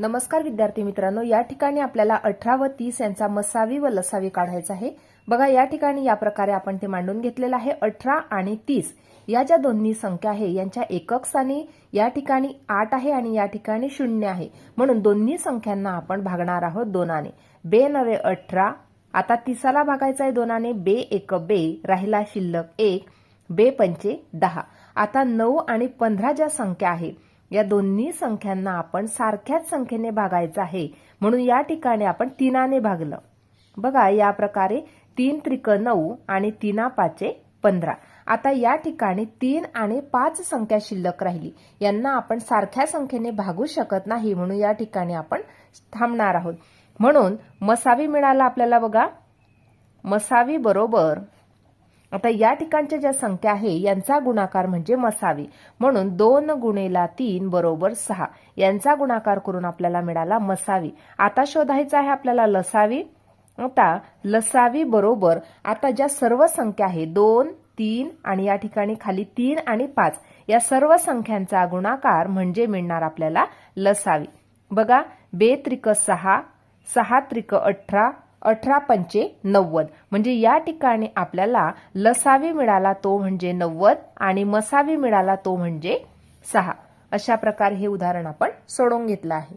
नमस्कार विद्यार्थी मित्रांनो या ठिकाणी आपल्याला अठरा व तीस यांचा मसावी व लसावी काढायचा आहे. बघा या ठिकाणी या प्रकारे आपण ते मांडून घेतलेलं आहे. अठरा आणि तीस या ज्या दोन्ही संख्या आहे यांच्या एकक स्थानी या ठिकाणी आठ आहे आणि या ठिकाणी शून्य आहे. म्हणून दोन्ही संख्यांना आपण भागणार आहोत दोनाने. बे नवे अठरा आता तिसाला भागायचा आहे दोनाने. बे एक बे राहिला शिल्लक एक बे पंचे दहा. आता नऊ आणि पंधरा ज्या संख्या आहे या दोन्ही संख्यांना आपण सारख्याच संख्येने भागायचं आहे. म्हणून या ठिकाणी आपण तीनाने भागलं. बघा या प्रकारे तीन त्रिक नऊ आणि तीना पाचे पंधरा. आता या ठिकाणी तीन आणि पाच संख्या शिल्लक राहिली. यांना आपण सारख्या संख्येने भागू शकत नाही म्हणून या ठिकाणी आपण थांबणार आहोत. म्हणून मसावी मिळाला आपल्याला बघा. मसावी बरोबर आता या ठिकाणच्या ज्या संख्या आहे यांचा गुणाकार म्हणजे मसावी. म्हणून दोन गुणेला तीन बरोबर सहा. यांचा गुणाकार करून आपल्याला मिळाला मसावी. आता शोधायचा आहे आपल्याला लसावी. आता लसावी बरोबर आता ज्या सर्व संख्या आहे दोन तीन आणि या ठिकाणी खाली तीन आणि पाच या सर्व संख्यांचा गुणाकार म्हणजे मिळणार आपल्याला लसावी. बघा बे त्रिक सहा सहा त्रिक अठरा अठरा पंचे नव्वद. म्हणजे या ठिकाणी आपल्याला लसावी मिळाला तो म्हणजे नव्वद आणि मसावी मिळाला तो म्हणजे सहा. अशा प्रकारे हे उदाहरण आपण सोडवून घेतलं आहे.